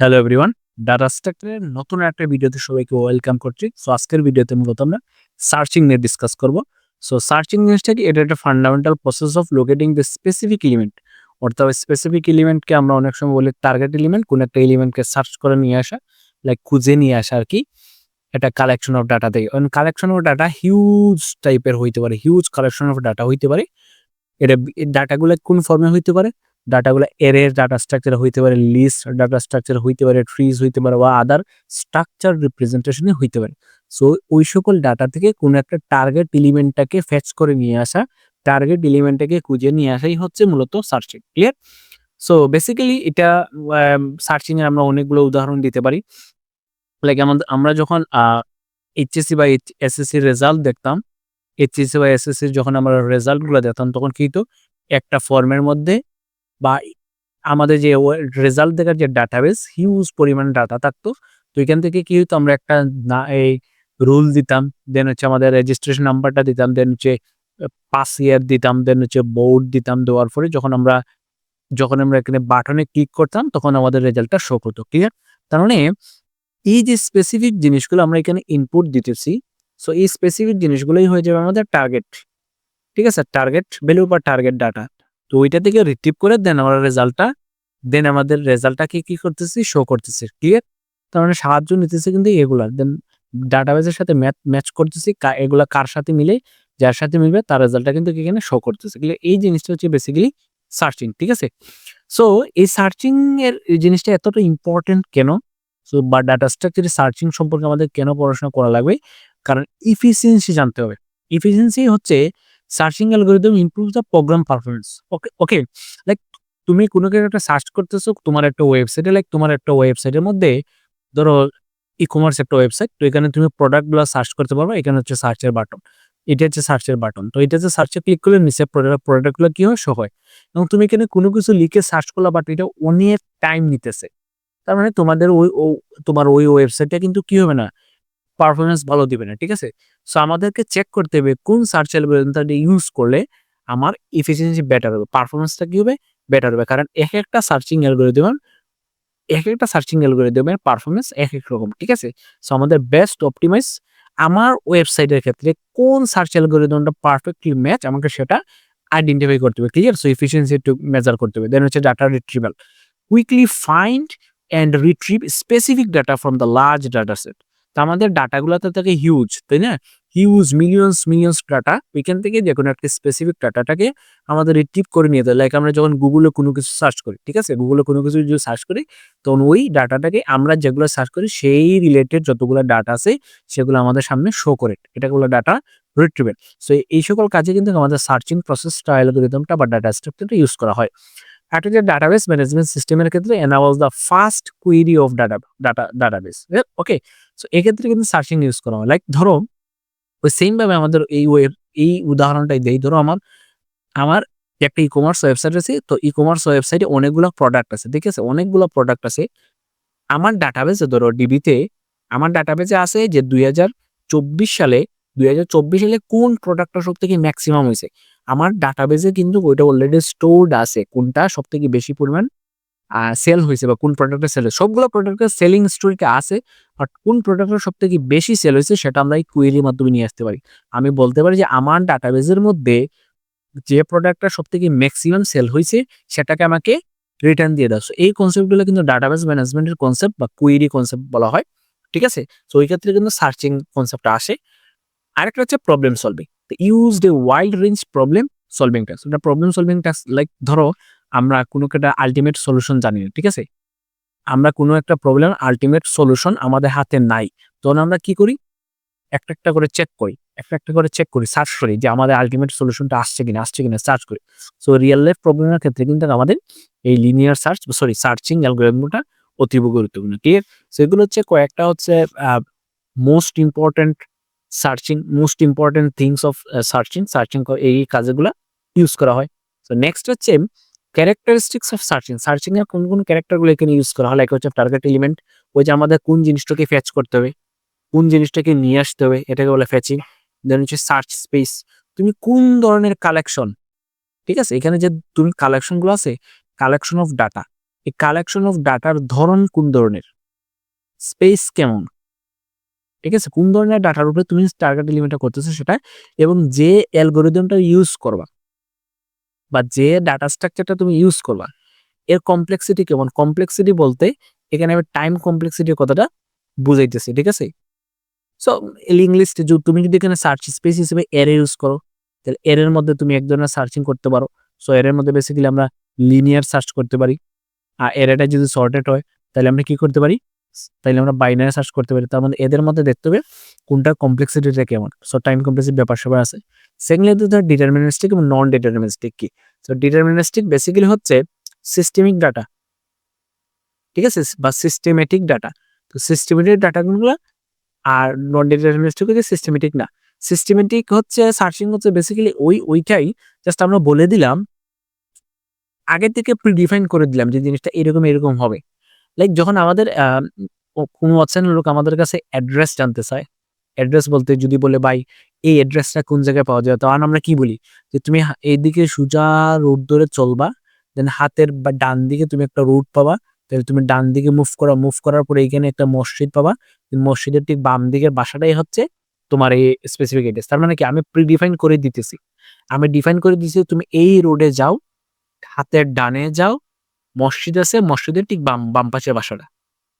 Hello everyone data স্ট্রাকচারের নতুন একটা ভিডিওতে সবাইকে ওয়েলকাম করছি। সো আজকের ভিডিওতে মূলত আমরা সার্চিং নিয়ে ডিসকাস করব। সো সার্চিং জিনিসটা কি? এটা একটা fundamental process of locating the specific element অর্থাৎ স্পেসিফিক এলিমেন্টকে আমরা অনেক সময় বলি টার্গেট এলিমেন্ট কোন একটা এলিমেন্টকে সার্চ করে নিয়ে আসা লাইক খুঁজে নিয়ে আসা আর কি। এটা কালেকশন অফ ডাটা থেকে কালেকশন অফ ডাটা হিউজ টাইপের হইতে পারে হিউজ কালেকশন অফ ডাটা হইতে পারে। এটা ডাটাগুলো কোন ফর্মে হইতে পারে? ডাটাগুলো এরের ডাটা স্ট্রাকচার হইতে পারে লিস্ট ডাটা স্ট্রাকচার হইতে পারে ট্রিজ হইতে পারে বা আদার স্ট্রাকচার রিপ্রেজেন্টেশনে হইতে পারে। সো ওই সকল ডাটা থেকে কোনো একটা টার্গেট এলিমেন্টটাকে ফ্যাচ করে নিয়ে আসা টার্গেট এলিমেন্টটাকে খুঁজে নিয়ে আসাই হচ্ছে মূলত সার্চিং ক্লিয়ার সো বেসিক্যালি এটা সার্চিং এর আমরা অনেকগুলো উদাহরণ দিতে পারি। লাইক আমাদের, আমরা যখন এইচএসসি বা এসএসসির রেজাল্ট দেখতাম এইচএসসি বা এসএসসির যখন আমরা রেজাল্টগুলো দেখতাম, তখন কি হতো একটা ফর্মের মধ্যে বা আমাদের যে রেজাল্ট দেখার যে ডাটাবেস হিউজ পরিমাণ ডাটা থাকতো। তো এখান থেকে কি হতো আমরা একটা না, এই রুল দিতাম দেন হচ্ছে আমাদের রেজিস্ট্রেশন নাম্বারটা দিতাম দেন হচ্ছে পাস ইয়ার দিতাম দেন হচ্ছে বোর্ড দিতাম দেওয়ার পরে যখন আমরা যখন আমরা এখানে বাটনে ক্লিক করতাম, তখন আমাদের রেজাল্টটা শো করতো ক্লিয়ার তার মানে এই যে স্পেসিফিক জিনিসগুলো আমরা এখানে ইনপুট দিতেছি সো এই স্পেসিফিক জিনিসগুলোই হয়ে যাবে আমাদের টার্গেট ঠিক আছে? টার্গেট ভ্যালু বা টার্গেট ডাটা তো ওইটা থেকে রিট্রিভ করে দেন আমরা রেজাল্টটা। দেন আমাদের রেজাল্টটাকে কি করতেছি? শো করতেছি ক্লিয়ার তার মানে সাহায্য নিতেছে কিন্তু এগুলা। দেন ডাটাবেসের সাথে ম্যাচ ম্যাচ করতেছি এগুলা কার সাথে মিলে, যার সাথে মিলবে, তার রেজাল্টটা কিন্তু এখানে শো করতেছে। এই জিনিসটা হচ্ছে বেসিক্যালি সার্চিং ঠিক আছে? সো এই সার্চিং এর জিনিসটা এতটা ইম্পর্টেন্ট কেন? সো বা ডাটা স্ট্রাকচারের সার্চিং সম্পর্কে আমাদের কেন পড়াশোনা করা লাগবে? কারণ ইফিসিয়েন্সি জানতে হবে। ইফিসিয়েন্সি হচ্ছে searching algorithm improve the program performance okay okay like তুমি কোনো কিছু একটা সার্চ করতেছো, তোমার একটা ওয়েবসাইটে লাইক তোমার একটা ওয়েবসাইটের মধ্যে ধরো ই কমার্স একটা ওয়েবসাইট তো এখানে তুমি প্রোডাক্টগুলো সার্চ করতে পারবে, এখানে হচ্ছে সার্চের বাটন এটা হচ্ছে সার্চের বাটন তো এটা হচ্ছে সার্চে ক্লিক করলে নিচে প্রোডাক্টগুলো কি হয় শো হয়। এবং তুমি এখানে কোনো কিছু লিখে সার্চ করলা বাট এটা অনেক টাইম নিতেছে। তার মানে তোমাদের ওই তোমার ওই ওয়েবসাইটটা কিন্তু কি হবে না পারফরমেন্স ভালো দিবে না, ঠিক আছে? সো আমাদেরকে চেক করতে হবে কোন সার্চ অ্যালগোরিদমটা ইউজ করলে আমার এফিসিয়েন্সি বেটার হবে পারফরমেন্সটা কি হবে? বেটার হবে, কারণ এক একটা সার্চিং অ্যালগোরিদম এক একটা সার্চিং অ্যালগোরিদমের পারফরমেন্স এক এক রকম, ঠিক আছে? সো আমাদের বেস্ট অপটিমাইজ আমার ওয়েবসাইটের ক্ষেত্রে কোন সার্চ অ্যালগোরিদমটা পারফেক্টলি ম্যাচ আমাকে সেটা আইডেন্টিফাই করতে হবে ক্লিয়ার সো এফিসিয়েন্সি একটু মেজার করতে হবে দেন হচ্ছে data retrieval quickly find and retrieve specific data from the large data set তো আমাদের ডাটাগুলো তো থাকে হিউজ তাই না? হিউজ মিলিয়নস মিলিয়নস ডাটা ওইখান থেকে যে কোনো একটা স্পেসিফিক ডাটাটাকে আমাদের রিট্রিভ করে নিয়ে লাইক আমরা যখন গুগলে কোনো কিছু সার্চ করি, ঠিক আছে? গুগলে কোনো কিছু যদি সার্চ করি, তখন ওই ডাটাটাকে আমরা যেগুলো সার্চ করি, সেই রিলেটেড যতগুলো ডাটা আছে, সেগুলো আমাদের সামনে শো করে। এটাগুলো ডাটা রিট্রিভেল সো এই সকল কাজে কিন্তু আমাদের সার্চিং প্রসেস অ্যালগোরিদমটা বা ডাটা স্ট্রাকচারটা ইউজ করা হয়। একটা যে ডাটাবেস ম্যানেজমেন্ট সিস্টেমের ক্ষেত্রে enables the fast query of data data database okay so এক্ষেত্রে কিন্তু সার্চিং ইউজ করা হয়। লাইক ধরো, ওই সেম ভাবে আমাদের এই ওয়েব এই উদাহরণটাই দেই। ধরো, আমার আমার একটা ই কমার্স ওয়েবসাইট আছে, তো ই কমার্স ওয়েবসাইটে অনেকগুলো প্রোডাক্ট আছে, ঠিক আছে? অনেকগুলো প্রোডাক্ট আছে। আমার ডাটাবেসে ধরো ডিবিতে আমার ডাটাবেসে আছে যে দুই হাজার চব্বিশ সালে, দুই হাজার চব্বিশ সালে কোন প্রোডাক্টটা সব থেকে ম্যাক্সিমাম হয়েছে? আমার ডাটাবেসে কিন্তু ওইটা অলরেডি স্টোরড আছে। কোনটা সব থেকে বেশি পরিমাণ সেল হয়েছে বা কোন প্রোডাক্টের সেল সবগুলো প্রোডাক্টের সেলিং স্টোরিতে আছে বাট কোন প্রোডাক্টের সব থেকে বেশি সেল হয়েছে সেটা আমরা এই কুয়েরির মাধ্যমে নিয়ে আসতে পারি। আমি বলতে পারি যে আমার ডাটাবেসের মধ্যে যে প্রোডাক্টটা সব থেকে ম্যাক্সিমাম সেল হয়েছে সেটাকে আমাকে রিটার্ন দিয়ে দাও। এই কনসেপ্টগুলো কিন্তু ডাটাবেস ম্যানেজমেন্টের কনসেপ্ট বা কুয়েরি কনসেপ্ট বলা হয়। ঠিক আছে? তো ওই ক্ষেত্রে কিন্তু সার্চিং কনসেপ্টটা আসে। আরেকটা হচ্ছে problem solving use the wide range problem solving task এটা প্রবলেম সলভিং টাস্ক লাইক ধরো, আমরা কোনো একটা আলটিমেট সলিউশন জানি না, ঠিক আছে? আমরা কোনো একটা প্রবলেম আলটিমেট সলিউশন আমাদের হাতে নাই। তখন আমরা কি করি? একটা একটা করে চেক করি। একটা একটা করে চেক করি সার্চ করি যে আমাদের আলটিমেট সলিউশনটা আসছে কিনা আসছে কিনা সার্চ করি। সো রিয়েল লাইফ প্রবলেমের ক্ষেত্রে কিন্তু আমাদের এই লিনিয়ার সার্চ সরি সার্চিং অ্যালগোরিদমটা অতীব গুরুত্বপূর্ণ। ক্লিয়ার সেগুলো হচ্ছে কয়েকটা হচ্ছে most important searching most important things of searching searching এই কাজগুলো ইউজ করা হয়। তো নেক্সট হচ্ছে ক্যারেক্টারিস্টিক্স অফ সার্চিং সার্চিং এর কোন কোন ক্যারেক্টারগুলো এখানে ইউজ করা হয়? লাইক হচ্ছে টার্গেট এলিমেন্ট ওই যে আমাদের কোন জিনিসটাকে ফ্যাচ করতে হবে, কোন জিনিসটাকে নিয়ে আসতে হবে, এটাকে বলে ফ্যাচিং দেন হচ্ছে সার্চ স্পেস তুমি কোন ধরনের কালেকশন ঠিক আছে? এখানে যে তুমি কালেকশনগুলো আছে কালেকশন অফ ডাটা এই কালেকশন অফ ডাটার ধরন কোন ধরনের? স্পেস কেমন? ঠিক আছে? কোন ধরনের ডাটার উপরে তুমি টার্গেট এলিমেন্টটা করতেছো সেটা এবং যে অ্যালগোরিদমটা ইউজ করবা বা যে ডাটা স্ট্রাকচারটা তুমি ইউজ করবা, এর কমপ্লেক্সিটি কেমন? কমপ্লেক্সিটি বলতে এখানে আমি টাইম কমপ্লেক্সিটির কথাটা বুঝাইতেছি, ঠিক আছে? সো ইংলিশ তুমি যদি এখানে সার্চ স্পেস হিসেবে এর ইউজ করো, তাহলে এর মধ্যে তুমি এক ধরনের সার্চিং করতে পারো। সো এর মধ্যে বেসিক্যালি আমরা লিনিয়ার সার্চ করতে পারি। আর এরটা যদি সর্টেড হয়, তাহলে আমরা কি করতে পারি? তাহলে আমরা বাইনারি সার্চ করতে পারি। তার মানে এদের মধ্যে দেখতে হবে কোনটার কমপ্লেক্সিটিটা কেমন। সো টাইম কমপ্লেক্সিটি ব্যাপার সবাই আছে। সেকেন্ডলি ধর ডিটারমিনিস্টিক এবং নন ডিটারমিনিস্টিক কি? সো ডিটারমিনিস্টিক বেসিক্যালি হচ্ছে সিস্টেমিক ডাটা ঠিক আছে? বা সিস্টেমেটিক ডাটা তো সিস্টেমেটিক ডাটাগুলো আর নন ডিটারমিনিস্টিক হচ্ছে সিস্টেমেটিক না। সিস্টেমেটিক হচ্ছে সার্চিং হচ্ছে বেসিক্যালি ওই, ওইটাই জাস্ট আমরা বলে দিলাম, আগে থেকে প্রিডিফাইন করে দিলাম যে জিনিসটা এরকম এরকম হবে। লাইক যখন আমাদের কোনো অপশনের লোক আমাদের কাছে অ্যাড্রেস জানতে চায় অ্যাড্রেস বলতে যদি বলে, ভাই, এই অ্যাড্রেসটা কোন জায়গায় পাওয়া যায়? তখন আমরা কি বলি? যে তুমি এইদিকে সোজা রোড ধরে চলবা দেন হাতের বা ডান দিকে তুমি একটা রোড পাবা তাহলে তুমি ডান দিকে মুভ করা মুভ করার পরে এইখানে একটা মসজিদ পাবা মসজিদের ঠিক বাম দিকের বাসাটাই হচ্ছে তোমার এই স্পেসিফিক এড্রেস তার মানে কি? আমি প্রি প্রিডিফাইন করে দিতেছি। আমি ডিফাইন করে দিতেছি, তুমি এই রোডে যাও, হাতের ডানে যাও মসজিদ আছে, মসজিদের ঠিক বাম বাম পাশে বাসাটা।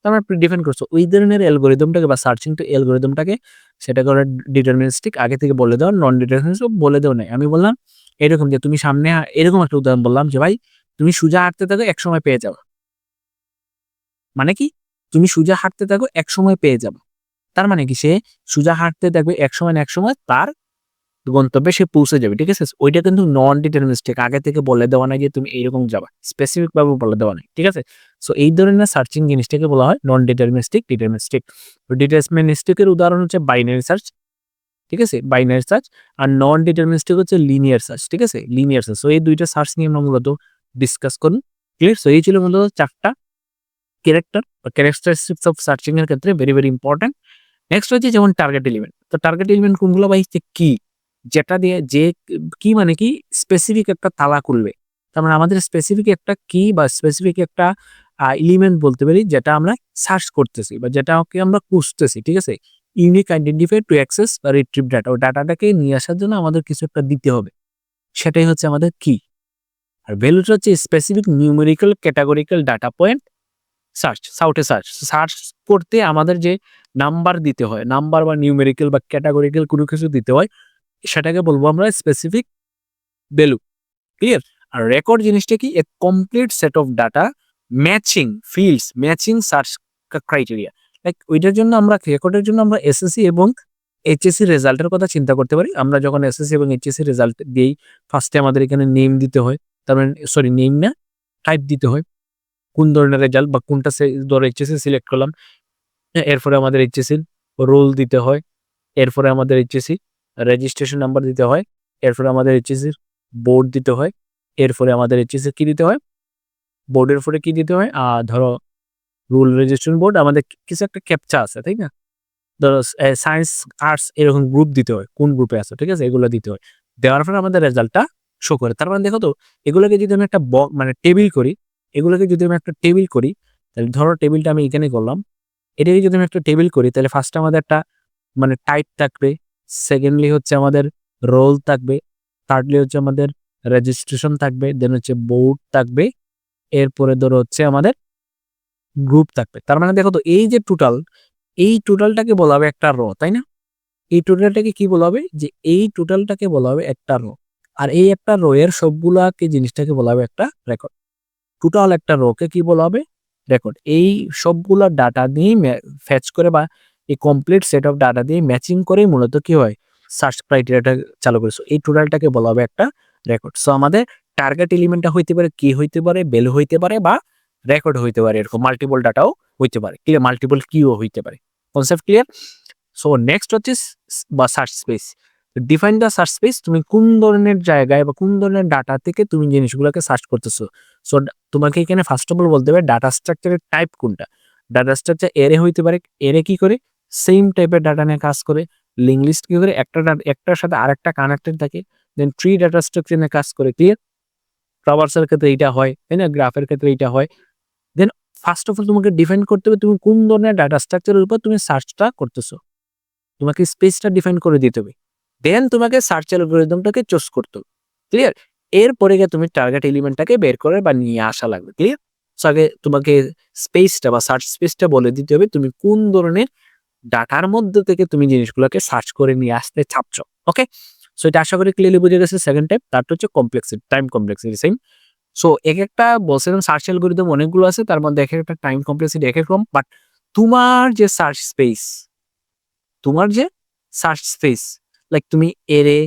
মানে প্রিডিফাইন করছ, ওই ধরনের অ্যালগোরিদমটাকে বা সার্চিং টু অ্যালগোরিদমটাকে সেটা করে ডিটারমিনিস্টিক আগে থেকে বলে দেওয়া নন ডিটারমিনিস্টিক বলে দেওয়া নাই। আমি বললাম, এরকম যে তুমি সামনে এরকম একটা উদাহরণ বললাম যে ভাই, তুমি সুজা হাঁটতে থাকো, এক সময় পেয়ে যাও মানে কি? তুমি সুজা হাঁটতে থাকো, এক সময় পেয়ে যাব। তার মানে কি? সে সুজা হাঁটতে থাকবে এক সময় না এক সময়, তার গন্তব্যে সে পৌঁছে যাবে, ঠিক আছে? ওইটা কিন্তু নন ডিটারমিনিস্টিক আগে থেকে বলে দেওয়া নাই যে তুমি এইরকম যাবা স্পেসিফিক ভাবে বলে দেওয়া নাই, ঠিক আছে? সো এই ধরনের সার্চিং জিনিসটাকে বলা হয় নন ডিটারমিনিস্টিক ডিটারমিনিস্টিক ডিটারমিনিস্টিকের উদাহরণ হচ্ছে বাইনারি সার্চ ঠিক আছে? বাইনারি সার্চ আর নন ডিটারমিনিস্টিক হচ্ছে লিনিয়ার সার্চ ঠিক আছে? লিনিয়ার সার্চ সো এই দুইটা সার্চ নিয়ে আমরা মূলত ডিসকাস করুন ক্লিয়ার সো এই ছিল মূলত চারটা ক্যারেক্টার বা ক্যারেক্টারিস্টিক্স অফ সার্চিং এর ক্ষেত্রে ভেরি ভেরি ইম্পর্টেন্ট নেক্সট হচ্ছে যেমন টার্গেট এলিমেন্ট তো টার্গেট এলিমেন্ট কোনগুলো বা হচ্ছে কি? যেটা দিয়ে যে কি মানে কি স্পেসিফিক একটা তালা খুলবে। তার মানে আমাদের স্পেসিফিক একটা কি বা স্পেসিফিক একটা এলিমেন্ট বলতে পারি যেটা আমরা সার্চ করতেছি বা যেটাকে আমরা খুঁজতেছি, ঠিক আছে? ইউনিক আইডেন্টিফাই টু অ্যাক্সেস বা রিট্রিভ ডাটা ওই ডাটাটাকে নিয়ে আসার জন্য আমাদের কিছু একটা দিতে হবে। সেটাই হচ্ছে আমাদের কি আর ভ্যালুটা হচ্ছে specific numerical categorical data point search সাউটে search search করতে আমাদের যে নাম্বার দিতে হয় নাম্বার বা নিউমেরিক্যাল বা ক্যাটাগরিক্যাল কোনো কিছু দিতে হয় সেটাকে বলব আমরা স্পেসিফিক ভ্যালু ক্লিয়ার আর রেকর্ড জিনিসটা কি? A complete set of data matching fields matching search criteria like ওইটার জন্য আমরা রেকর্ডের জন্য আমরা এসএসসি এবং এইচএসসি রেজাল্টের কথা চিন্তা করতে পারি। আমরা যখন এসএসসি এবং এইচএসসি রেজাল্ট দিই ফার্স্টে আমাদের এখানে নেম দিতে হয়। তার মানে সরি নেম না টাইপ দিতে হয়। কোন ধরনের রেজাল্ট বা কোনটা ধরো এইচএসসি সিলেক্ট করলাম, এরপরে আমাদের এইচএসসির রোল দিতে হয়। এরপরে আমাদের এইচএসসি রেজিস্ট্রেশন নাম্বার দিতে হয়, এরপরে আমাদের এইচএসির বোর্ড দিতে হয়, এরপরে আমাদের এইচএসি কি দিতে হয়? বোর্ডের পরে কি দিতে হয়? আর ধরো রুল রেজিস্ট্রেশন বোর্ড আমাদের কিছু একটা ক্যাপচা আছে, তাই না? ধরো সায়েন্স আর্টস এরকম গ্রুপ দিতে হয়, কোন গ্রুপে আছে, ঠিক আছে? এগুলো দিতে হয়। দেওয়ার পরে আমাদের রেজাল্টটা শো করে। তার মানে দেখো তো, এগুলোকে যদি আমি একটা মানে টেবিল করি, এগুলোকে যদি আমি একটা টেবিল করি, তাহলে ধরো টেবিলটা আমি এখানে করলাম, এটাকে যদি আমি একটা টেবিল করি, তাহলে ফার্স্টে আমাদের একটা মানে টাইপ থাকবে সেকেন্ডলি হচ্ছে আমাদের রোল থাকবে থার্ডলি হচ্ছে আমাদের রেজিস্ট্রেশন থাকবে দেন হচ্ছে বোর্ড থাকবে, এরপরে ধরো হচ্ছে আমাদের গ্রুপ থাকবে। তার মানে দেখো তো, এই যে টোটাল এই টোটালটাকে বলা হবে একটা র তাই না? এই টোটালটাকে কি বলা হবে? যে এই টোটালটাকে বলা হবে একটা র আর এই একটা রো এর সবগুলাকে জিনিসটাকে বলা হবে একটা রেকর্ড টোটাল একটা রোকে কি বলা হবে? রেকর্ড এই সবগুলা ডাটা নিয়েই ফ্যাচ করে বা এই কমপ্লিট সেট অফ ডাটা দিয়ে ম্যাচিং করেই মূলত কি হয়? সার্চ ক্রাইটেরিয়াটা চালু করেছ এই টোটালটাকে বলা হবে একটা রেকর্ড সো আমাদের টার্গেট এলিমেন্টটা হইতে পারে, কি হইতে পারে ভ্যালু হইতে পারে বা রেকর্ড হইতে পারে, এরকম মাল্টিপল ডাটাও হইতে পারে। ক্লিয়ার মাল্টিপল কিও হইতে পারে। কনসেপ্ট ক্লিয়ার সো নেক্সট হচ্ছে বা search space define the search space তুমি কোন ধরনের জায়গায় বা কোন ধরনের ডাটা থেকে তুমি জিনিসগুলোকে সার্চ করতেছো? সো তোমাকে এখানে ফার্স্ট অফ অল বলতে হবে ডাটা স্ট্রাকচারের টাইপ কোনটা? ডাটা স্ট্রাকচার এরে হইতে পারে। এরে কি করে? সেম টাইপের ডাটা নিয়ে কাজ করে লিঙ্ক লিস্ট কি করে একটা একটার সাথে আরেকটা কানেক্টেড থাকে দেন ট্রি ডাটা স্ট্রাকচার নিয়ে কাজ করে ক্লিয়ার ফ্লাওয়ার্সের ক্ষেত্রে এইটা হয়, তাই না? গ্রাফের ক্ষেত্রে এইটা হয়। দেন ফার্স্ট অফ অল তোমাকে ডিফাইন করতে হবে তুমি কোন ধরনের ডাটা স্ট্রাকচারের উপর তুমি সার্চটা করতেছো। তোমাকে স্পেসটা ডিফাইন করে দিতে হবে। দেন তোমাকে সার্চ অ্যালগোরিদমটাকে চুজ করতে হবে। ক্লিয়ার এরপরে গিয়ে তুমি টার্গেট এলিমেন্টটাকে বের করে বা নিয়ে আসা লাগবে ক্লিয়ার সো আগে তোমাকে স্পেসটা বা সার্চ স্পেসটা বলে দিতে হবে তুমি কোন ধরনের ডাটার মধ্যে থেকে তুমি জিনিসগুলোকে সার্চ করে নিয়ে আসতে চাচ্ছ ওকে সো এটা আশা করি ক্লিয়ারলি বুঝে গেছে। সেকেন্ড টাইপ তারটা হচ্ছে complexity time complexity same so এক একটা বলছিলাম সার্চ অ্যালগোরিদম অনেকগুলো আছে, তার মধ্যে এক একটা টাইম কমপ্লেক্সিটি এক এক রকম বাট তোমার যে সার্চ স্পেস তোমার যে সার্চ স্পেস লাইক তুমি এরে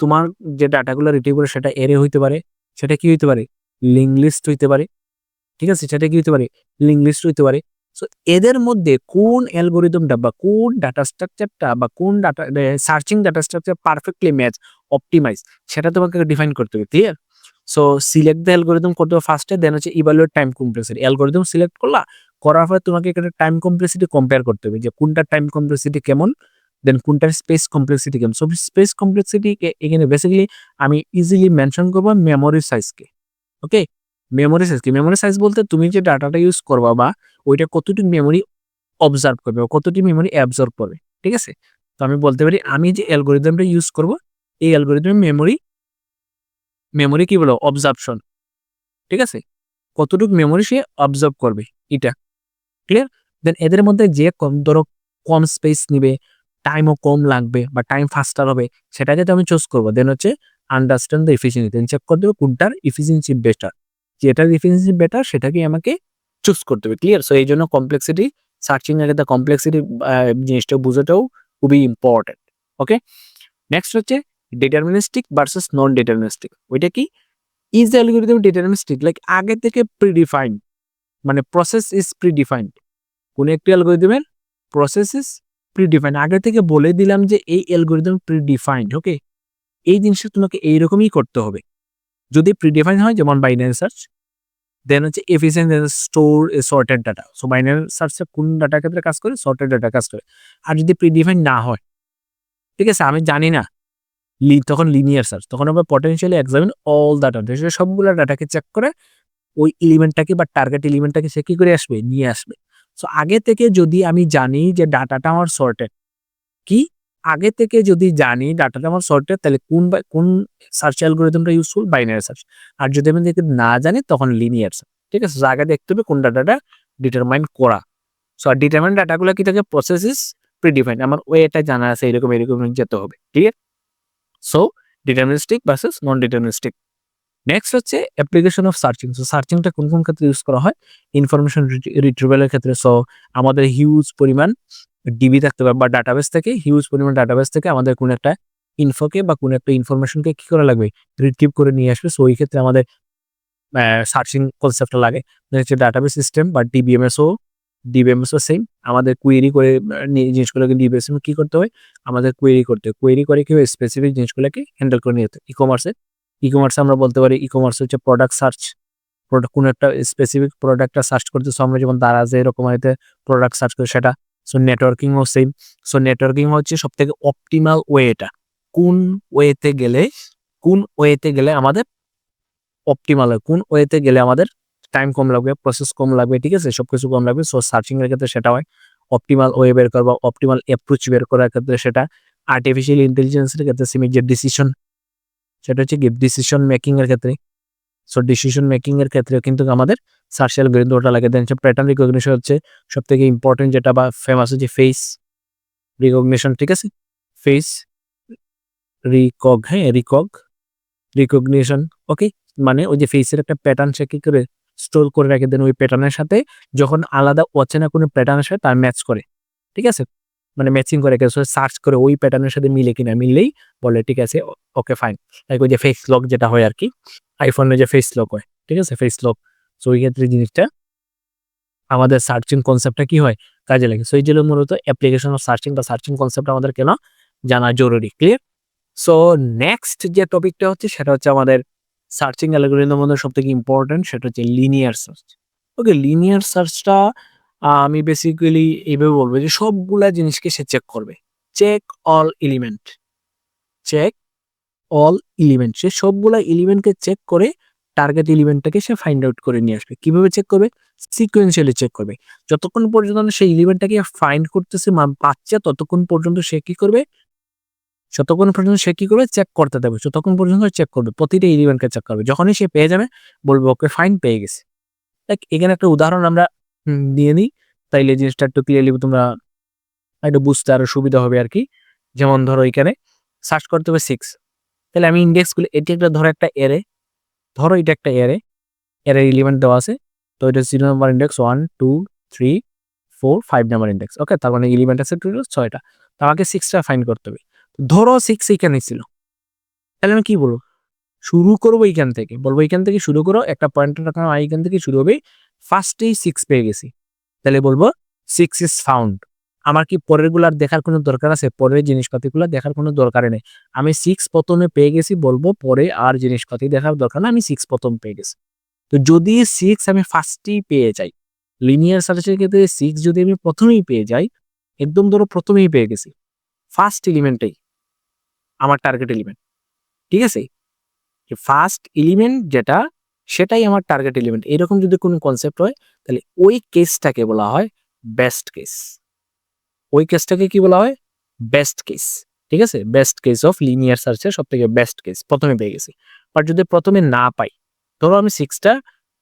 তোমার যে ডাটাগুলো রিটিভ করে সেটা এরে হইতে পারে, সেটা কি হইতে পারে? লিঙ্ক লিস্ট হইতে পারে, ঠিক আছে? সেটা কি হইতে পারে? লিঙ্ক লিস্ট হইতে পারে। সো এদের মধ্যে কোন অ্যালগোরিদমটা বা কোন ডাটা স্ট্রাকচারটা বা কোন data searching data structure perfectly match optimize সেটা তোমাকে ডিফাইন করতে হবে clear so select the algorithm করতে হবে ফার্স্টে দেন হচ্ছে evaluate time complexity algorithm select করলা, করার পরে তোমাকে এখানে টাইম কমপ্লেক্সিটি কম্পেয়ার করতে হবে, যে কোনটা টাইম কমপ্লেক্সিটি কেমন দেন কোনটার স্পেস কমপ্লেক্সিটি কেমন। সো স্পেস কমপ্লেক্সিটি এখানে বেসিক্যালি আমি ইজিলি মেনশন করব মেমোরি সাইজকে ওকে মেমোরি সাইজ কি মেমোরি সাইজ বলতে তুমি যে ডাটাটা ইউজ করবা বা ওইটা কতটুকু মেমোরি অবজার্ভ করবে কতটি মেমোরি অ্যাবজর্ভ করবে, ঠিক আছে? তো আমি বলতে পারি, আমি যে অ্যালগোরিদমটা ইউজ করব, এই অ্যালগোরিদমের মেমোরি মেমোরি কি বলো? অবজার্পশন ঠিক আছে? কতটুকু মেমোরি সে অবজার্ভ করবে এটা ক্লিয়ার দেন এদের মধ্যে যে কম, ধরো কম স্পেস নিবে টাইমও কম লাগবে বা টাইম ফাস্টার হবে, সেটাকে তো আমি চুজ করব। দেন হচ্ছে understand the efficiency then check করে দেবো কোনটার এফিসিয়েন্সি বেটার যেটার এফিসিয়েন্সি বেটার সেটাকে আমাকে চুজ করতে হবে ক্লিয়ার সো এই জন্য কমপ্লেক্সিটি সার্চিং এর একটা কমপ্লেক্সিটি জিনিসটা বুঝাটাও খুবই ইম্পর্টেন্ট ওকে নেক্সট হচ্ছে ডিটারমিনিস্টিক ভার্সেস নন ডিটারমিনিস্টিক ওইটা কি? ইজ অ্যালগোরিদম ডিটারমিনিস্টিক লাইক আগে থেকে প্রিডিফাইন্ড মানে প্রসেস ইজ প্রিডিফাইন্ড কোন একটি অ্যালগোরিদমের প্রসেস ইজ প্রিডিফাইন্ড আগে থেকে বলে দিলাম যে এই অ্যালগোরিদম প্রিডিফাইন্ড ওকে এই জিনিসটা তোমাকে এইরকমই করতে হবে। যদি প্রিডিফাইন হয়, যেমন বাইনারি সার্চ দেন হচ্ছে efficient store a sorted data so binary সার্চে কোন ডাটা ক্ষেত্রে কাজ করে? সর্টেড ডাটা কাজ করে। আর যদি প্রিডিফাইন না হয়, ঠিক আছে? আমি জানি না, লি, তখন লিনিয়ার সার্চ তখন আমরা পটেনশিয়ালি এক্সামিন অল ডাটা সবগুলো ডাটাকে চেক করে, ওই এলিমেন্টটাকে বা টার্গেট এলিমেন্টটাকে সে কি করে আসবে? নিয়ে আসবে। সো আগে থেকে যদি আমি জানি যে ডাটাটা আমার সর্টেড কি? আগে থেকে যদি জানি ডাটাটা আমার সর্টেড তাহলে কোন কোন সার্চ অ্যালগোরিদমটা ইউজফুল বাইনারি সার্চ আর যদি আমি দেখতে না জানি, তখন লিনিয়ার সার্চ ঠিক আছে? আগে দেখতে হবে কোন ডাটাটা ডিটারমাইন করা। সো আর ডিটারমাইন ডাটাগুলো কি থাকে? প্রসেস ইস প্রিডিফাইন্ড আমার ওয়েটা জানা আছে, এরকম এরকম যেতে হবে। Clear so deterministic versus non deterministic next হচ্ছে অ্যাপ্লিকেশন অফ সার্চিং সো সার্চিংটা কোন কোন ক্ষেত্রে ইউজ করা হয়? ইনফরমেশন রিট্রিভালের ক্ষেত্রে। সো আমাদের হিউজ পরিমাণ ডিবি থাকতে পারে বা ডাটাবেস থেকে হিউজ পরিমাণ ডাটাবেস থেকে আমাদের কোনো একটা ইনফোকে বা কোনো একটা ইনফরমেশনকে কি করা লাগবে? রিট্রিভ করে নিয়ে আসবে। সো ওই ক্ষেত্রে আমাদের সার্চিং কনসেপ্টটা লাগে। হচ্ছে ডাটাবেস সিস্টেম বা ডিবিএমএসও ডিবিএমএসও সেম আমাদের কুয়েরি করে জিনিসগুলোকে ডিবিএসএম কি করতে হয়? আমাদের কুয়েরি করতে হয়। কুয়েরি করে কি হয় স্পেসিফিক জিনিসগুলোকে হ্যান্ডেল করে নিতে ই কমার্সে ই কমার্সে আমরা বলতে পারি ই কমার্স হচ্ছে প্রোডাক্ট সার্চ প্রোডাক্ট কোনো একটা স্পেসিফিক প্রোডাক্টটা সার্চ করতেছো আমরা যেমন দারাজে এরকম হয়তো প্রোডাক্ট সার্চ করি, সেটা সো নেটওয়ার্কিংও সেম সো নেটওয়ার্কিং হচ্ছে সব থেকে অপটিমাল ওয়েটা কোন ওয়েতে গেলে, কোন ওয়েতে গেলে আমাদের অপটিমাল হয়? কোন ওয়েতে গেলে আমাদের টাইম কম লাগবে প্রসেস কম লাগবে, ঠিক আছে? সব কিছু কম লাগবে। সো সার্চিং এর ক্ষেত্রে সেটা হয়। অপটিমাল ওয়ে বের করবা অপটিমাল অ্যাপ্রোচ বের করার ক্ষেত্রে সেটা আর্টিফিশিয়াল ইন্টেলিজেন্সের ক্ষেত্রে সিমিক যে ডিসিশন সেটা হচ্ছে কি ডিসিশন মেকিং এর ক্ষেত্রে। সো ডিসিশন মেকিং এর ক্ষেত্রে কিন্তু আমাদের সার্চ অ্যালগরিদমটা লাগে দেন। প্যাটার্ন রিকগনিশন হচ্ছে সব থেকে ইম্পর্টেন্ট যেটা বা ফেমাস হচ্ছে ফেস রিকগনিশন ঠিক আছে? ফেস রিকগ হ্যাঁ রিকগ রিকগনিশন ওকে মানে ওই যে ফেসের একটা প্যাটার্ন সে কি করে স্টোর করে রাখে দেন, ওই প্যাটার্নের সাথে যখন আলাদা অচেনা কোনো প্যাটার্নের সাথে তার ম্যাচ করে, ঠিক আছে? মানে ম্যাচিং করে সার্চ করে ওই প্যাটার্নের সাথে মিলে কিনা, মিললেই বলে, ঠিক আছে ওকে ফাইন লাইক ওই যে ফেস লক যেটা হয় আর কি আইফোনে যে ফেস লক হয়, ঠিক আছে ফেস লক সো ওই ক্ষেত্রে জিনিসটা আমাদের সার্চিং কনসেপ্টটা কি হয়? কাজে লাগে। সো এই জন্য মূলত অ্যাপ্লিকেশন অফ সার্চিং বা সার্চিং কনসেপ্ট আমাদের কেন জানা জরুরি ক্লিয়ার সো নেক্সট যে টপিকটা হচ্ছে, সেটা হচ্ছে আমাদের সার্চিং অ্যালগোরিদমের মধ্যে সব থেকে ইম্পর্টেন্ট সেটা হচ্ছে লিনিয়ার সার্চ ওকে লিনিয়ার সার্চটা আমি বেসিক্যালি এইভাবে বলব যে সবগুলা জিনিসকে সে চেক করবে। Check all element check all element সে সবগুলা এলিমেন্টকে চেক করে টার্গেট এলিমেন্টটাকে সে ফাইন্ড আউট করে নিয়ে আসবে। কীভাবে চেক করবে? সিকোয়েন্সিয়ালি চেক করবে। যতক্ষণ পর্যন্ত সেই এলিমেন্টটাকে ফাইন্ড করতেছে পাচ্ছে, ততক্ষণ পর্যন্ত সে কি করবে? যতক্ষণ পর্যন্ত সে কি করবে? চেক করতে দেবে। যতক্ষণ পর্যন্ত চেক করবে, প্রতিটা এলিমেন্টকে চেক করবে। যখনই সে পেয়ে যাবে, বলবে, ওকে ফাইন পেয়ে গেছে। দেখ, এখানে একটা উদাহরণ আমরা দিয়ে নিই তাইলে জিনিসটা একটু ক্লিয়ারলি তোমরা একটু বুঝতে আরও সুবিধা হবে আর কি যেমন ধরো এখানে সার্চ করতে হবে সিক্স তাহলে আমি ইন্ডেক্সগুলো এটি একটা ধরো একটা এরে ধরো এটা একটা এরে এরে এলিমেন্ট দেওয়া আছে। তো এটা zero number index one two three four five number index okay তার মানে এলিমেন্ট আছে টোটাল ছয়টা। তো আমাকে সিক্সটা ফাইন করতে হবে। ধরো সিক্স এইখানে ছিল। তাহলে আমি কি বলব? শুরু করব এইখান থেকে। বলব এইখান থেকে শুরু করো, একটা পয়েন্টের রাখা এইখান থেকে শুরু হবে। ফার্স্টেই সিক্স পেয়ে গেছি। তাহলে বলব সিক্স ইজ ফাউন্ড আমার কি পরেরগুলার দেখার কোনো দরকার আছে? পরের জিনিসপাতিগুলো দেখার কোনো দরকার নেই। আমি সিক্স প্রথমে পেয়ে গেছি, বলব পরে আর জিনিসপাতি দেখার দরকার না, আমি সিক্স প্রথম পেয়ে গেছি। তো যদি সিক্স আমি ফার্স্টেই পেয়ে যাই লিনিয়ার সার্চের ক্ষেত্রে সিক্স যদি আমি প্রথমেই পেয়ে যাই, একদম ধরো প্রথমেই পেয়ে গেছি ফার্স্ট এলিমেন্টেই আমার টার্গেট এলিমেন্ট ঠিক আছে? ফার্স্ট এলিমেন্ট যেটা সেটাই আমার টার্গেট এলিমেন্ট এরকম যদি কোনো কনসেপ্ট হয়, তাহলে ওই কেসটাকে বলা হয় বেস্ট কেস ওই কেসটাকে কি বলা হয়? বেস্ট কেস ঠিক আছে? বেস্ট কেস অফ লিনিয়ার সার্চের সব থেকে বেস্ট কেস প্রথমে পেয়ে গেছি। বাট যদি প্রথমে না পাই, ধরো আমি সিক্সটা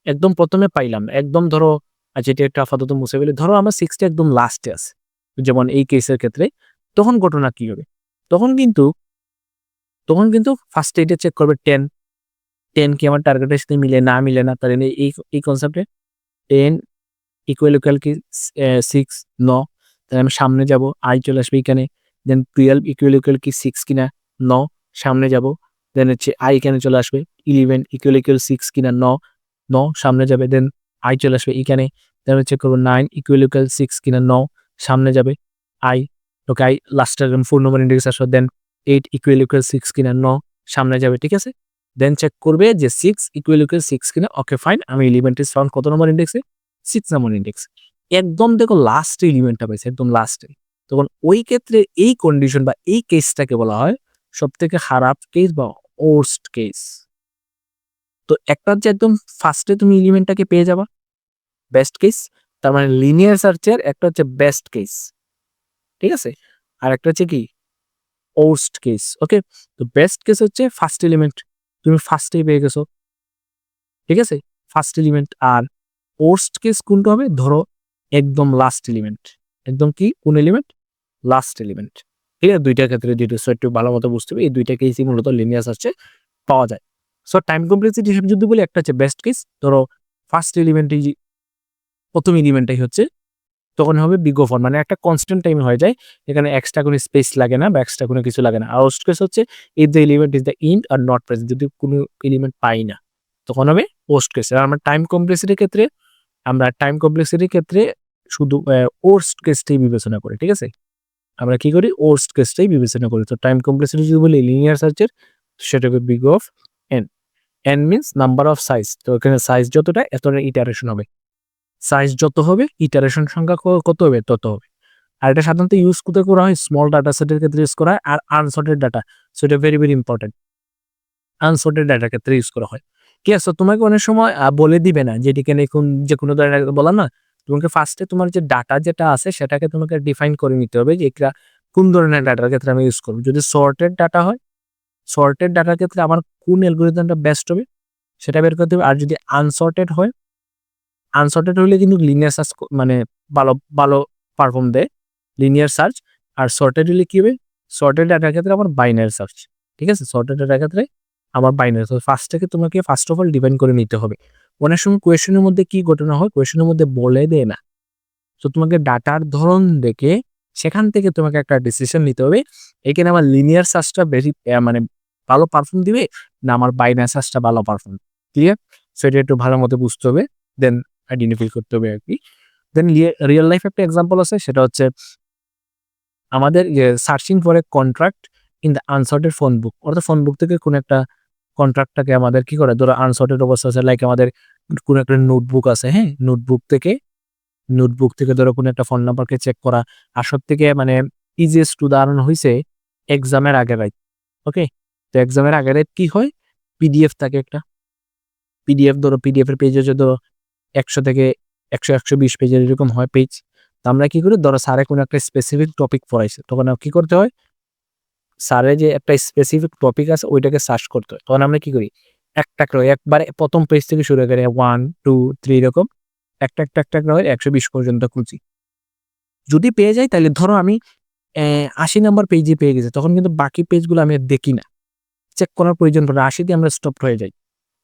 একদম প্রথমে পাইলাম, একদম ধরো এটা একটা আপাতত মুছে ফেলে, ধরো আমার সিক্সটা একদম লাস্টে আছে, যেমন এই কেসের ক্ষেত্রে, তখন ঘটনা কি হবে? তখন কিন্তু তখন কিন্তু ফার্স্ট এটা চেক করবে টেন টেন কি আমার টার্গেটের সাথে মিলে না মিলে না তার এই এই কনসেপ্টে টেন ইকুয়াল ইকুয়াল কি সিক্স ন তাহলে আমি সামনে যাব, আই চলে আসবে এখানে দেন টুয়েলভ ইকুয়াল ইকুয়াল কি সিক্স কিনা, ন, সামনে যাব দেন হচ্ছে আই এখানে চলে আসবে ইলেভেন ইকুয়াল ইকুয়াল সিক্স কিনা, ন ন, সামনে যাবে দেন আই চলে আসবে এখানে দেন হচ্ছে করব নাইন ইকুয়াল ইকুয়াল সিক্স কিনা, ন, সামনে যাবে, আই ওকে আই লাস্টের ফোর নম্বর ইন্ডেক্স আসবে then eight equal equal six কিনা, ন, সামনে যাবে, ঠিক আছে? দেন চেক করবে যে সিক্স ইকুয়াল ইকুয়াল সিক্স কিনা। ওকে ফাইন আমি এলিমেন্ট ইস ফাউন্ড কত নম্বর ইন্ডেক্সে সিক্স নম্বর ইন্ডেক্স একদম দেখো লাস্ট এলিমেন্টটা পাইছে, একদম লাস্টে তখন ওই ক্ষেত্রে এই কন্ডিশন বা এই কেসটাকে বলা হয় সব থেকে খারাপ কেস বা ওর্স্ট কেস তো একটা হচ্ছে একদম ফার্স্টে তুমি এলিমেন্টটাকে পেয়ে যাবা বেস্ট কেস তার মানে লিনিয়ার সার্চের একটা হচ্ছে বেস্ট কেস ঠিক আছে? আর একটা হচ্ছে কি? ওর্স্ট কেস ওকে তো বেস্ট কেস হচ্ছে ফার্স্ট এলিমেন্ট তুমি ফার্স্টেই পেয়ে গেছো। ঠিক আছে? ফার্স্ট এলিমেন্ট আর ওর্স্ট কেস কোনটা হবে? ধরো একদম লাস্ট এলিমেন্ট একদম কি? কোন এলিমেন্ট লাস্ট এলিমেন্ট ঠিক আছে? দুইটার ক্ষেত্রে ডিটেলস একটু ভালো মতো বুঝতে হবে, এই দুইটা কেসই মূলত লিনিয়ার সার্চে পাওয়া যায়। সো টাইম কমপ্লেক্সিটি হিসেবে যদি বলি, একটা হচ্ছে বেস্ট কেস ধরো ফার্স্ট এলিমেন্টই প্রথম এলিমেন্টটাই হচ্ছে তখন হবে ফোন মানে একটা কনস্ট্যান্ট টাইম হয়ে যায়। এখানে এক্সট্রা কোনো স্পেস লাগে না বা এক্সট্রা কোনো কিছু লাগে না। আর ওস্ট কেস হচ্ছে if the element is the end R not present যদি কোনো এলিমেন্ট পাই না, তখন হবে ওস্ট কেস আর আমরা টাইম কমপ্লেক্সিটির ক্ষেত্রে, আমরা টাইম কমপ্লেক্সিটির ক্ষেত্রে শুধু ওর্স্ট কেসটাই বিবেচনা করি, ঠিক আছে? আমরা কি করি? ওর্স্ট কেসটাই বিবেচনা করি। তো টাইম কমপ্লেক্সিটি যদি বলি লিনিয়ার সার্চের সেটা হবে big of n n means number of size তো এখানে সাইজ যতটা, এতটা ইটারেশন হবে। সাইজ যত হবে ইটারেশন সংখ্যা কত হবে, তত হবে। আর এটা সাধারণত ইউজ করতে করা হয় স্মল ডাটা সেটের ক্ষেত্রে ইউজ করা হয় আর আনসর্টেড ডাটা সো এটা ভেরি ভেরি ইম্পর্টেন্ট আনসর্টেড ডাটার ক্ষেত্রে ইউজ করা হয়। ঠিক আছে, তোমাকে অনেক সময় বলে দিবে না যে এটিকে কোন যে কোনো ধরনের বলা না, তোমাকে ফার্স্টে তোমার যে ডাটা যেটা আছে, সেটাকে তোমাকে ডিফাইন করে নিতে হবে যে এটা কোন ধরনের ডাটার ক্ষেত্রে আমি ইউজ করব। যদি সর্টেড ডাটা হয় সর্টেড ডাটার ক্ষেত্রে আমার কোন অ্যালগোরিদমটা বেস্ট হবে, সেটা বের করতে হবে। আর যদি আনসর্টেড হয় আনসর্টেড হলে কিন্তু লিনিয়ার সার্চ মানে ভালো ভালো পারফর্ম দেয়। লিনিয়ার সার্চ আর সর্টেড হলে কি হবে? সর্টেড ডাটার ক্ষেত্রে আমার বাইনারি সার্চ ঠিক আছে? সর্টেড ডাটার ক্ষেত্রে আমার বাইনারি সার্চ ফার্স্ট থেকে তোমাকে ফার্স্ট অফ অল ডিপেন্ড করে নিতে হবে। অনেক সময় কোয়েশনের মধ্যে কি ঘটনা হয়? কোয়েশনের মধ্যে বলে দেয় না। তো তোমাকে ডাটার ধরন দেখে সেখান থেকে তোমাকে একটা ডিসিশন নিতে হবে। এখানে আমার লিনিয়ার সার্চটা বেশি মানে ভালো পারফর্ম দিবে না আমার বাইনারি সার্চটা ভালো পারফর্ম ক্লিয়ার সেটা একটু ভালো মতো বুঝতে হবে। দেন আইডেন্টিফাই করতে হবে আর কি। দেন রিয়েল লাইফ একটা এক্সাম্পল আছে, সেটা হচ্ছে আমাদের searching for a contract in the unsorted phone book অর্থাৎ ফোন বুক থেকে কোনো একটা কন্ট্রাক্টটাকে আমাদের কি করে, ধরো আনসর্টেড অবস্থা আছে লাইক আমাদের কোনো একটা নোটবুক আছে হ্যাঁ? নোটবুক থেকে নোটবুক থেকে ধরো কোনো একটা ফোন নাম্বারকে চেক করা, আর সব থেকে মানে ইজিয়েস্ট উদাহরণ হয়েছে এক্সামের আগে রাইট ওকে তো এক্সামের আগের রাত কি হয়? পিডিএফ থাকে একটা। পিডিএফ ধরো পিডিএফ এর পেজ ধরো একশো থেকে একশো একশো বিশ পেজের এরকম হয় পেজ তো আমরা কি করি? ধরো স্যারে কোনো একটা স্পেসিফিক টপিক পড়াইছে, তখন কি করতে হয়? স্যারে যে একটা স্পেসিফিক টপিক আছে, ওইটাকে সার্চ করতে হয়। তখন আমরা কি করি? একটা করে, একবারে প্রথম পেজ থেকে শুরু করে ওয়ান টু থ্রি এরকম, একটা একটা একটা করে একশো বিশ পর্যন্ত খুঁজি। যদি পেয়ে যাই, তাহলে ধরো আমি আশি নম্বর পেজে পেয়ে গেছি, তখন কিন্তু বাকি পেজগুলো আমি দেখি না। চেক করার প্রয়োজন পড়ে আশি দিয়ে আমরা স্টপ হয়ে যাই।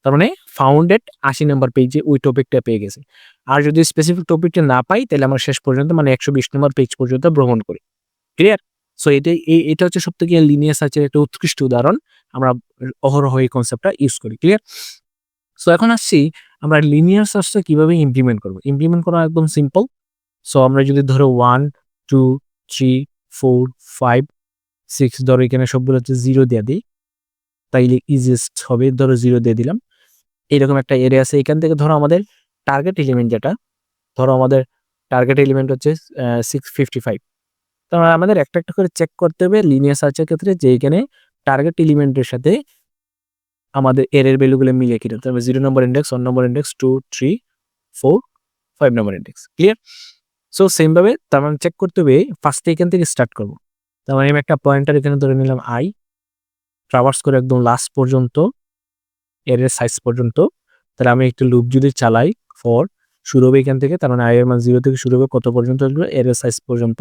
তার মানে ফাউন্ডেড আশি নম্বর পেজে ওই টপিকটা পেয়ে গেছে। আর যদি স্পেসিফিক টপিকটা না পাই, তাহলে আমরা শেষ পর্যন্ত মানে একশো বিশ নম্বর পেজ পর্যন্ত ভ্রমণ করি। ক্লিয়ার সো এটাই এটা হচ্ছে সব থেকে লিনিয়ার সার্চের একটা উৎকৃষ্ট উদাহরণ। আমরা অহরহ এই কনসেপ্টটা ইউজ করি ক্লিয়ার সো এখন আসছি, আমরা লিনিয়ার সার্চটা কীভাবে ইমপ্লিমেন্ট করব? ইমপ্লিমেন্ট করা একদম সিম্পল সো আমরা যদি ধরো one two three four five six ধরো এখানে সবগুলো হচ্ছে জিরো দিয়ে দিই, তাইলে ইজিয়েস্ট হবে, ধরো জিরো দিয়ে দিলাম। এরকম একটা এরিয়া আছে। এখান থেকে ধরো আমাদের টার্গেট এলিমেন্ট যেটা, ধরো আমাদের টার্গেট এলিমেন্ট হচ্ছে সিক্স ফিফটি ফাইভ আমাদের একটা একটা করে চেক করতে হবে লিনিয়ার সার্চের ক্ষেত্রে যে এখানে টার্গেট এলিমেন্টের সাথে আমাদের এরের ভ্যালুগুলো মিলে কিনা। তবে zero number index one number index two three four five number index clear so সেমভাবে তার মানে চেক করতে হবে ফার্স্টে এখান থেকে স্টার্ট করব। তার মানে আমি একটা পয়েন্টার এখানে ধরে নিলাম আই ট্রাভার্স করে একদম লাস্ট পর্যন্ত এরের সাইজ পর্যন্ত, তাহলে আমি একটু লুপ যদি চালাই ফর শুরু হবে এখান থেকে, তার মানে আই এর মান জিরো থেকে শুরু হবে কত পর্যন্ত আসবে এরের সাইজ পর্যন্ত।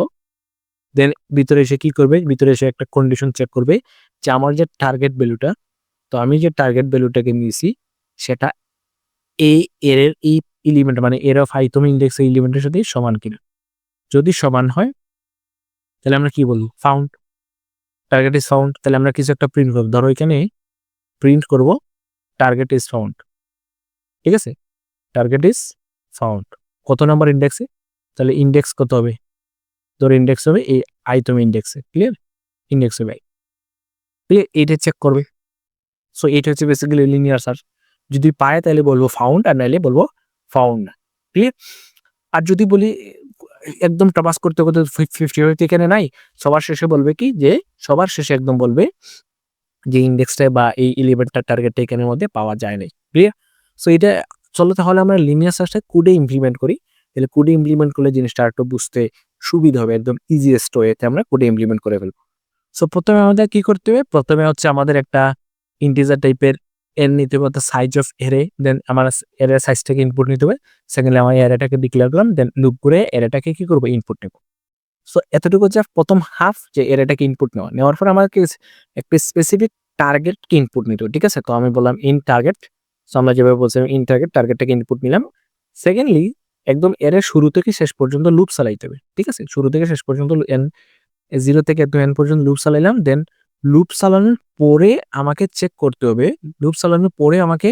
দেন ভিতরে এসে কি করবে, ভিতরে এসে একটা কন্ডিশন চেক করবে যে আমার যে টার্গেট ভ্যালুটা তো আমি যে টার্গেট ভ্যালুটাকে নিয়েছি, সেটা এই এর এই ইলিমেন্ট মানে এর অফ আইতম ইন্ডেক্স এই এলিমেন্টের সাথে সমান কিনা। যদি সমান হয়, তাহলে আমরা কি বলব? ফাউন্ড টার্গেট ইজ ফাউন্ড তাহলে আমরা কিছু একটা প্রিন্ট করব। ধরো এখানে প্রিন্ট করব টার্গেট ইজ ফাউন্ড ঠিক আছে? টার্গেট ইজ ফাউন্ড কত নাম্বার ইন্ডেক্সে তাহলে ইন্ডেক্স কত হবে? ধরো ইন্ডেক্স হবে এই আইতম ইন্ডেক্সে ক্লিয়ার ইন্ডেক্স হবে আই ক্লিয়ার এইটা চেক করবে। সো এইটা হচ্ছে বেসিক্যালি লিনিয়ার সার্চ যদি পায় তাহলে বলব ফাউন্ড আর নাইলে বলব ফাউন্ড না ক্লিয়ার আর যদি বলি, একদম টপাস করতে করতে ফিফটি ফিফটি এখানে নাই, সবার শেষে বলবে কি? যে সবার শেষে একদম বলবে যে ইন্ডেক্সটা বা এই এলিমেন্টটা টার্গেটটা এখানের মধ্যে পাওয়া যায় নাই ক্লিয়ার সো এটা চলো তাহলে আমরা লিনিয়ার সার্চটা কোডে ইমপ্লিমেন্ট করি। তাহলে কোডে ইমপ্লিমেন্ট করলে জিনিসটা একটু বুঝতে সুবিধা হবে, একদম ইজিয়েস্ট ওয়েতে আমরা কোডে ইমপ্লিমেন্ট করে ফেলব। সো প্রথমে আমাদের কি করতে হবে? প্রথমে হচ্ছে আমাদের একটা ইন্টিজার টাইপের এর নিতে হবে, অর্থাৎ সাইজ অফ এরে দেন আমার এরের সাইজটাকে ইনপুট নিতে হবে। সেকেন্ডলি আমার এরেটাকে ডিক্লেয়ার করলাম দেন লুপ করে এরেটাকে কি করব? ইনপুট নেব। সো এতটুকু হচ্ছে প্রথম হাফ যে এরেটাকে ইনপুট নেওয়া। নেওয়ার পর আমাকে একটা স্পেসিফিক টার্গেটকে ইনপুট নিতে ঠিক আছে? তো আমি বললাম ইন টার্গেট সো আমরা যেভাবে বলছিলাম ইন টার্গেট টার্গেটটাকে ইনপুট নিলাম। সেকেন্ডলি একদম এর শুরু থেকে শেষ পর্যন্ত লুপ চালাইতে হবে, ঠিক আছে? শুরু থেকে শেষ পর্যন্ত এন জিরো থেকে একদম এন পর্যন্ত লুপ চালাইলাম দেন লুপ চালানোর পরে আমাকে চেক করতে হবে। লুপ চালানোর পরে আমাকে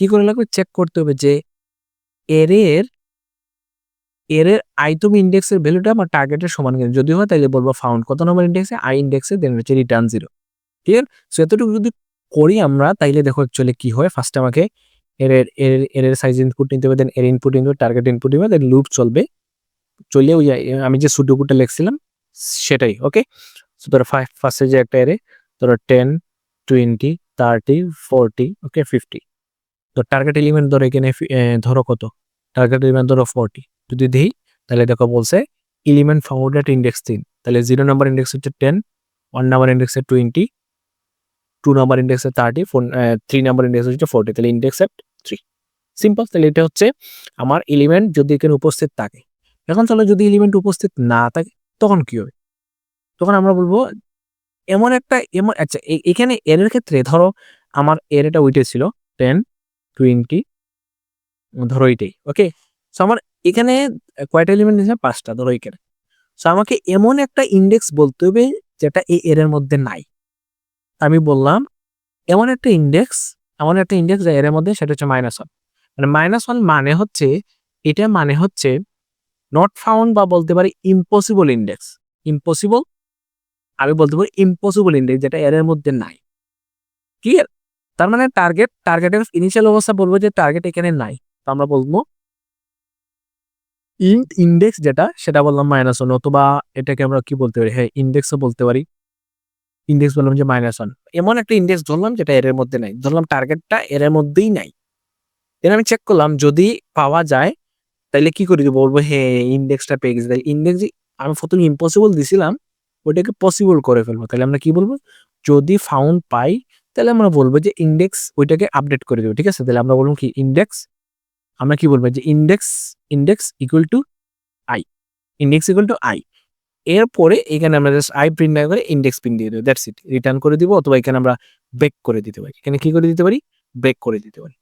কি করে লাগবে? চেক করতে হবে যে এরের এরের আইটম ইন্ডেক্সের ভ্যালুটা আমার টার্গেটের সমান কিনা যদি হয় তাহলে বলব ফাউন্ড কত নম্বর ইন্ডেক্সে আই ইন্ডেক্সে দেন হচ্ছে রিটার্ন জিরো ক্লিয়ার সো এতটুকু যদি করি আমরা, তাইলে দেখো অ্যাকচুয়ালি কি হয়? ফার্স্টে আমাকে এর এর এর সাইজ ইনপুট নিতে হবে দেন এর ইনপুট নিতে টার্গেট ইনপুট নিবে দেন লুপ চলবে। চলে ওই, আমি যে সুডুকুটা লিখছিলাম, সেটাই ওকে সো ধরো ফাইভ ফার্স্টে যে একটা এরে ধরো ten twenty thirty forty okay fifty তো টার্গেট এলিমেন্ট ধরো এখানে ধরো কত? টার্গেট এলিমেন্ট ধরো ফোরটি যদি দিই, তাহলে দেখো বলছে ইলিমেন্ট ফাউন্ড এট ইন্ডেক্স তিন। তাহলে জিরো নাম্বার ইন্ডেক্স হচ্ছে টেন ওয়ান নাম্বার ইন্ডেক্সে twenty two number ইন্ডেক্সে thirty four three number index হচ্ছে ফোরটি তাহলে ইন্ডেক্স থ্রি সিম্পল তাহলে এটা হচ্ছে আমার এলিমেন্ট যদি এখানে উপস্থিত থাকে। এখন চলো যদি এলিমেন্ট উপস্থিত না থাকে, তখন কি হবে? তখন আমরা বলব এমন একটা, এমন আচ্ছা এখানে এর ক্ষেত্রে ধরো আমার এর এটা ওইটাই ছিল টেন টোয়েন্টি ধরো এইটাই ওকে সো আমার এখানে কয়টা এলিমেন্ট আছে? পাঁচটা, ধরো এখানে সো আমাকে এমন একটা ইন্ডেক্স বলতে হবে যেটা এই এর মধ্যে নাই। আমি বললাম, এমন একটা ইন্ডেক্স এমন একটা ইন্ডেক্স যা এর মধ্যে, সেটা হচ্ছে মাইনাস ওয়ান মানে মাইনাস ওয়ান মানে হচ্ছে, এটা মানে হচ্ছে নট ফাউন্ড বা বলতে পারি ইম্পসিবল ইন্ডেক্স ইম্পসিবল আমি বলতে পারি ইম্পসিবল ইন্ডেক্স যেটা এর মধ্যে নাই। ক্লিয়ার তার মানে টার্গেট টার্গেটের ইনিশিয়াল অবস্থা বলব যে টার্গেট এখানে নাই। তো আমরা বলব ইন্ডেক্স যেটা, সেটা বললাম মাইনাস ওয়ান অথবা এটাকে আমরা কি বলতে পারি? হ্যাঁ ইন্ডেক্সও বলতে পারি। ইন্ডেক্স বললাম যে মাইনাস ওয়ান এমন একটা ইন্ডেক্স ধরলাম যেটা এর মধ্যে নাই। ধরলাম টার্গেটটা এর মধ্যেই নাই। দেন আমি চেক করলাম, যদি পাওয়া যায় তাহলে কি করি বলব হ্যাঁ ইন্ডেক্সটা পেয়ে গেছে। তাহলে ইন্ডেক্স আমি প্রথমে ইম্পসিবল দিছিলাম, ওইটাকে পসিবল করে ফেলব। তাহলে আমরা কি বলব? যদি ফাউন্ড পাই তাহলে আমরা বলব যে ইন্ডেক্স ওইটাকে আপডেট করে দেবো, ঠিক আছে? তাহলে আমরা বলব কি? ইন্ডেক্স আমরা কি বলব যে index index equal to i index equal to i এরপরে এখানে আমরা জাস্ট আই প্রিন্ট না করে ইন্ডেক্স প্রিন্ট দিয়ে দেবো দ্যাটস ইট রিটার্ন করে দিব অথবা এখানে আমরা ব্রেক করে দিতে পারি। এখানে কি করে দিতে পারি? ব্রেক করে দিতে পারি।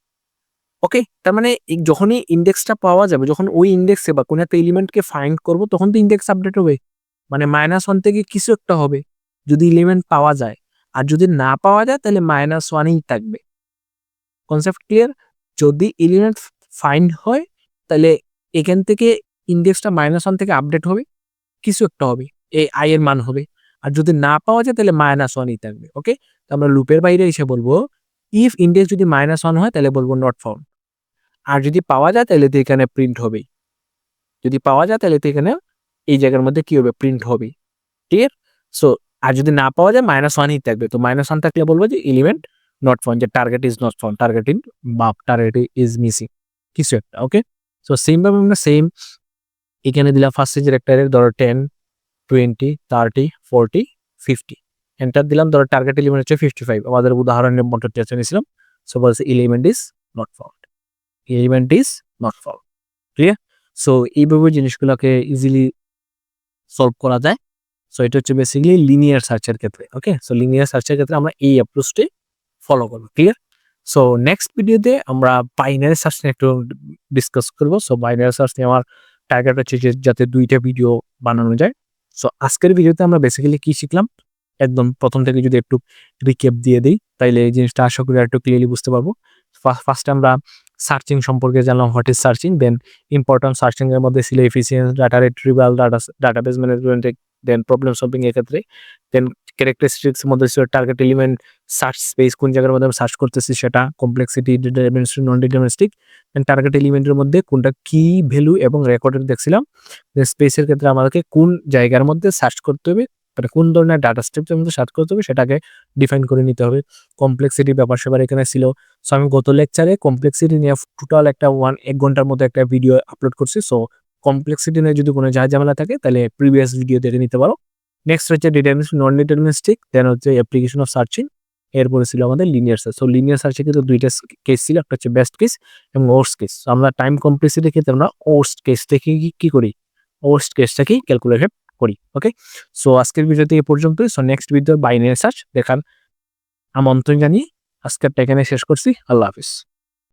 ওকে তার মানে যখনই ইন্ডেক্সটা পাওয়া যাবে, যখন ওই ইন্ডেক্সে বা কোনো একটা এলিমেন্টকে ফাইন্ড করব, তখন তো ইন্ডেক্স আপডেট হবে। মানে মাইনাস ওয়ান থেকে কিছু একটা হবে, যদি এলিমেন্ট পাওয়া যায়। আর যদি না পাওয়া যায়, তাহলে মাইনাস ওয়ানেই থাকবে। কনসেপ্ট ক্লিয়ার যদি এলিমেন্ট ফাইন্ড হয়, তাহলে এখান থেকে ইন্ডেক্সটা মাইনাস ওয়ান থেকে আপডেট হবে, কিছু একটা হবে, এই আই এর মান হবে। আর যদি না পাওয়া যায়, তাহলে মাইনাস ওয়ানই থাকবে ওকে তো আমরা লুপের বাইরে এসে বলব ইফ ইন্ডেক্স যদি মাইনাস ওয়ান হয়, তাহলে বলব নট ফাউন্ড আর যদি পাওয়া যায়, তাহলে তো এখানে প্রিন্ট হবেই। যদি পাওয়া যায়, তাহলে তো এখানে এই জায়গার মধ্যে কি হবে? প্রিন্ট হবে ঠিক সো আর যদি না পাওয়া যায় মাইনাস ওয়ানই থাকবে। তো মাইনাস ওয়ান থাকলে বলব যে এলিমেন্ট নট ফাউন্ড যে target is not found target in বা টার্গেট ইজ মিসিং কিছু একটা ওকে সো সেম ভাবে আমরা সেম এখানে দিলাম ফার্স্ট স্টেজের একটা ধরো ten twenty thirty forty fifty enter দিলাম, ধরো টার্গেট এলিমেন্ট হচ্ছে ফিফটি ফাইভ আমাদের উদাহরণের মতো টেস্ট নিয়েছিলাম সো বলছে element is not found element is not found clear so এইভাবে জিনিসগুলোকে ইজিলি সলভ করা যায়। সো এটা হচ্ছে বেসিক্যালি লিনিয়ার সার্চের ক্ষেত্রে ওকে সো লিনিয়ার সার্চের ক্ষেত্রে আমরা এই অ্যাপ্রোচটি ফলো করব ক্লিয়ার সো নেক্সট ভিডিওতে আমরা বাইনারি সার্চ নিয়ে একটু ডিসকাস করব। সো বাইনারি সার্চ নিয়ে আমার টার্গেট হচ্ছে যে যাতে দুইটা ভিডিও বানানো যায়। সো আজকের ভিডিওতে আমরা বেসিক্যালি কি শিখলাম? একদম প্রথম থেকে যদি একটু রিকেপ দিয়ে দিই, তাইলে এই জিনিসটা আশা করি একটু ক্লিয়ারলি বুঝতে পারব। ফার্স্ট আমরা সার্চিং সম্পর্কে জানলাম what is searching then important searching এর মধ্যে ছিল efficiency data retrieval data database management then problem solving এর ক্ষেত্রে দেন ক্যারেক্টারিস্টিক্স মধ্যে ছিল টার্গেট এলিমেন্ট সার্চ স্পেস কোন জায়গার মধ্যে সার্চ করতেছি সেটা complexity deterministic non deterministic then target এলিমেন্টের মধ্যে কোনটা কি ভ্যালু এবং রেকর্ডের দেখছিলাম দেন স্পেসের ক্ষেত্রে আমাদেরকে কোন জায়গার মধ্যে সার্চ করতে হবে মানে কোন ধরনের ডাটা স্ট্রিপের মধ্যে সার্চ করতে হবে সেটাকে ডিফাইন করে নিতে হবে। কমপ্লেক্সিটি ব্যাপার সেবার এখানে ছিল। সো আমি গত লেকচারে কমপ্লেক্সিটি নিয়ে টোটাল একটা ওয়ান এক ঘণ্টার মধ্যে একটা ভিডিও আপলোড করছি। সো কমপ্লেক্সিটি নিয়ে যদি কোনো যা ঝামেলা থাকে, তাহলে প্রিভিয়াস ভিডিও দেখে নিতে পারো। নেক্সট হচ্ছে ডিটারমিনিস্টিক নন ডিটারমিনিস্টিক দেন হচ্ছে অ্যাপ্লিকেশন অফ সার্চিং এরপরে ছিল আমাদের লিনিয়ার সার্চ সো লিনিয়ার সার্চে কিন্তু দুইটা কেস ছিল, একটা হচ্ছে বেস্ট কেস এবং ওর্স্ট কেস আমরা টাইম কমপ্লেক্সিটির ক্ষেত্রে আমরা ওর্স্ট কেসটাকে কি করি? ওর্স্ট কেসটাকেই ক্যালকুলেশন করি ওকে সো আজকের ভিডিওতে এই পর্যন্তই। So next video binary search দেখার আমন্ত্রণ জানিয়ে আজকেরটা এখানে শেষ করছি। আল্লাহ হাফিজ।